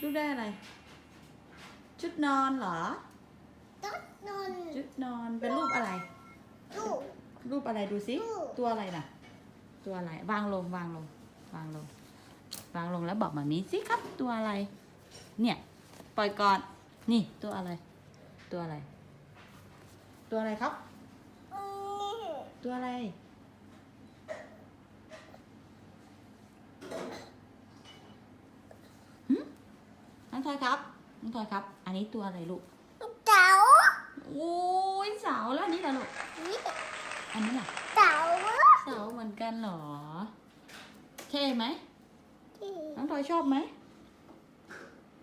ลูกได้อะไร ชุดนอนเหรอต๊ดนอนชุดนอนเป็นรูปอะไร ลูก รูปอะไรดูสิรูปตัวอะไรน่ะ ตัวอะไร วางลงวางลง วางลง วางลงแล้วบอกมามีสิครับ ตัวอะไร เนี่ย ปล่อยก่อน นี่ตัวอะไร ตัวอะไร ตัวอะไรครับอืมตัวอะไร หึน้อง ทอยครับน้องทอยครับ อันนี้ตัวอะไรลูกเต๋าโอ้ยเสาแล้วอันนี้ล่ะลูกนี่อันนี้ล่ะเต๋าเสาเหมือนกันเหรอเท่ไหมที่น้องทอยชอบไหม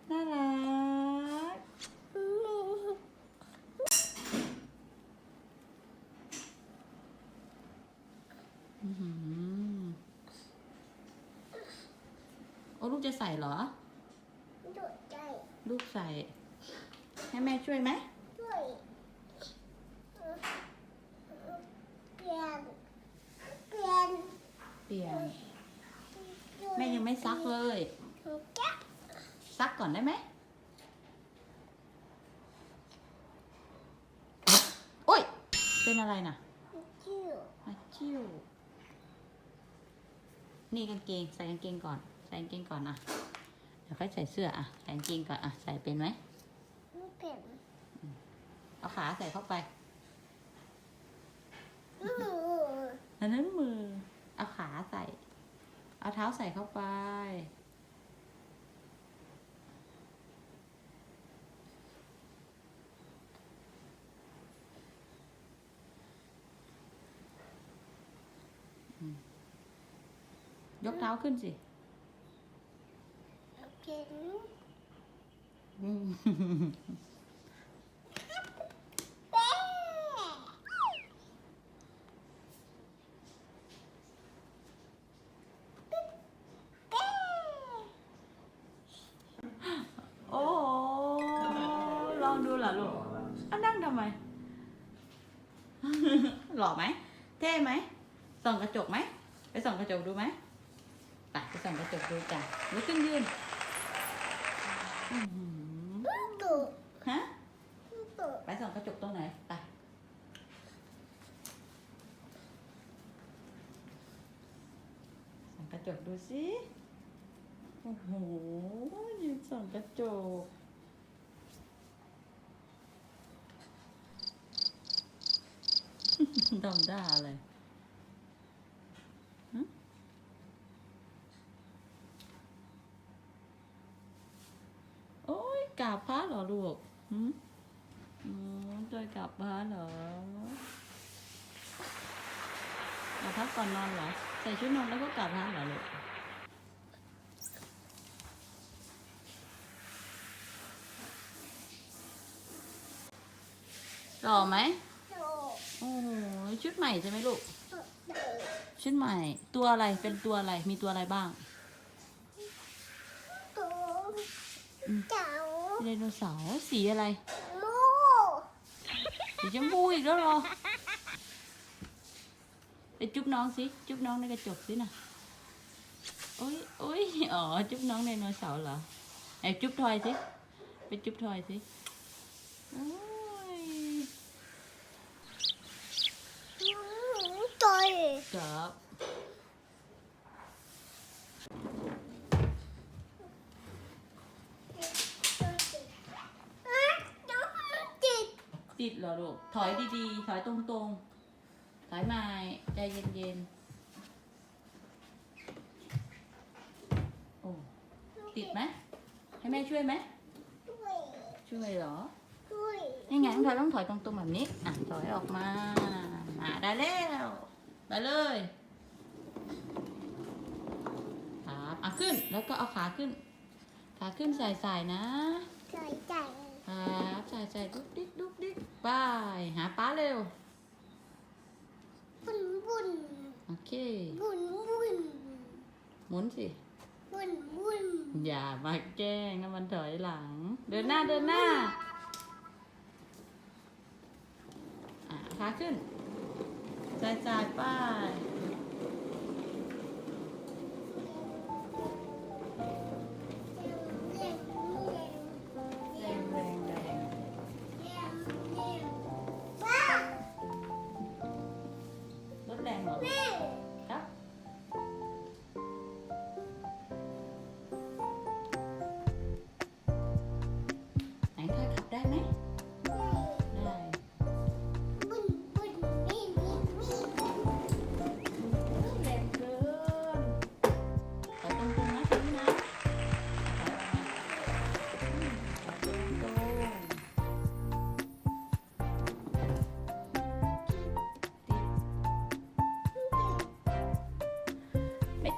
น่ารักอืมอื้อหือโอ้ลูกจะใส่เหรอดูใจ ลูกใส่ ให้แม่ช่วยไหมด้วยเปลี่ยนเปลี่ยนเปลี่ยน แม่ยังไม่ซักเลยซักก่อนได้ไหมโอ้ย เป็นอะไรน่ะชื่อมาชิวนี่กางเกง ใส่กางเกงก่อน ใส่กางเกงก่อนอะ ดี๋ยวค่อยใส่เสื้ออะใส่กางเกงก่อนอะใส่เป็นไหมเปลี่ยนเอาขาใส่เข้าไปอืมอันนั้นมือ เอาขาใส่ เอาเท้าใส่เข้าไป ยกเท้าขึ้นสิ เปลี่ยนอืมแป้แป้โอ้ลองดูเหรอลูกอะนั่งทำไม หล่อไหม เท่ไหม ส่องกระจกไหม ไปส่องกระจกดูไหมไปส่องกระจกดูจ้ะลุกขึ้นยืน อื้อหือดูฮะดูไปส่องกระจกตรงไหน ไป ส่องกระจกดูสิ โอ้โห ยืนส่องกระจก ดำด้าอะไรฮะโอ้ย กราบพระเหรอลูกหืมอ๋อจอยกราบพระเหรอกราบพระก่อนนอนเหรอ ใส่ชุดนอนแล้วก็กราบพระเหรอลูกหล่อไหมดูโอ้โหชุดใหม่ใช่ไหมลูกดูชุดใหม่ ตัวอะไร เป็นตัวอะไร มีตัวอะไรบ้างดูอืมเต๋า ไดโนเสาร์สีอะไรลูสีชมพูอีกแล้วเหรอไปจุ๊บน้องสิจุ๊บน้องในกระจกสินะโอ้ยโอ้ยอ๋อจุ๊บน้องไดโนเสาร์เหรอไหนจุ๊บทอยสิไปจุ๊บทอยสิโอ้ยตัวครับ ติด ติดเหรอลูก ถอยดีๆ ถอยตรงๆ ถอยมาใจเย็นๆ โอ้ ติดไหม ให้แม่ช่วยไหมด้วยช่วยเหรอด้วยนี่ไงต้องถอยต้องถอยตรงๆแบบนี้ อะ ถอยออกมา อะ ได้แล้วไปเลยครับอะขึ้น แล้วก็เอาขาขึ้น ขาขึ้นใส่ใส่นะใจใจครับใส่ใส่ดุ๊กดิ๊กดุ๊กดิ๊ก บายหาป้าเร็ว บุญบุญโอเค บุญบุญหมุนสิ บุญบุญอย่ามาแกล้งนะมันถอยหลัง เดินหน้าเดินหน้า อะขาขึ้นใส่ใส่ป้าย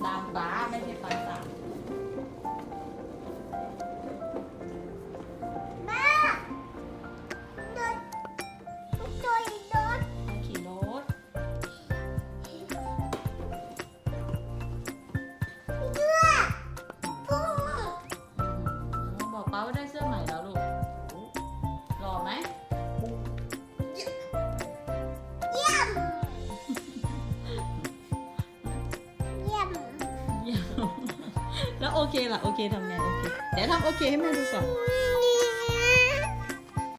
bye. โอเคละโอเคทำไงโอเคเดี๋ยวทำโอเคให้แม่ดูก่อน